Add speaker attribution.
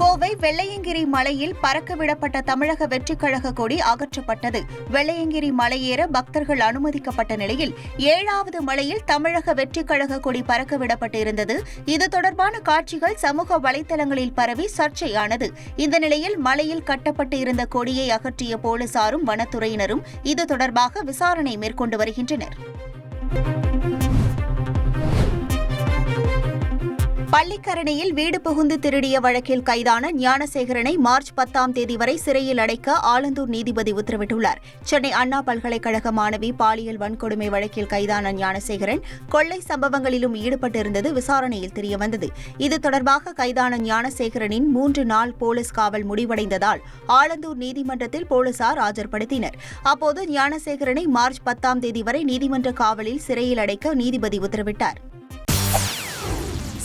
Speaker 1: கோவை வெள்ளையங்கிரி மலையில் பறக்கவிடப்பட்ட தமிழக வெற்றிக்கழக கொடி அகற்றப்பட்டது. வெள்ளையங்கிரி மலையேற பக்தர்கள் அனுமதிக்கப்பட்ட நிலையில் ஏழாவது மலையில் தமிழக வெற்றிக்கழக கொடி பறக்கவிடப்பட்டு இருந்தது இது தொடர்பான காட்சிகள் சமூக வலைதளங்களில் பரவி சர்ச்சையானது. இந்த நிலையில் மலையில் கட்டப்பட்டு இருந்த கொடியை அகற்றிய போலீசாரும் வனத்துறையினரும் இது தொடர்பாக விசாரணை மேற்கொண்டு வருகின்றனர். பள்ளிக்கரணையில் வீடு புகுந்து திருடிய வழக்கில் கைதான ஞானசேகரனை மார்ச் பத்தாம் தேதி வரை சிறையில் அடைக்க ஆலந்தூர் நீதிபதி உத்தரவிட்டுள்ளார். சென்னை அண்ணா பல்கலைக்கழக மாணவி பாலியல் வன்கொடுமை வழக்கில் கைதான ஞானசேகரன் கொள்ளை சம்பவங்களிலும் ஈடுபட்டிருந்தது விசாரணையில் தெரியவந்தது. இது தொடர்பாக கைதான ஞானசேகரனின் மூன்று நாள் போலீஸ் காவல் முடிவடைந்ததால் ஆலந்தூர் நீதிமன்றத்தில் போலீசார் ஆஜர்படுத்தினர். அப்போது ஞானசேகரனை மார்ச் பத்தாம் தேதி வரை நீதிமன்ற காவலில் சிறையில் அடைக்க நீதிபதி உத்தரவிட்டார்.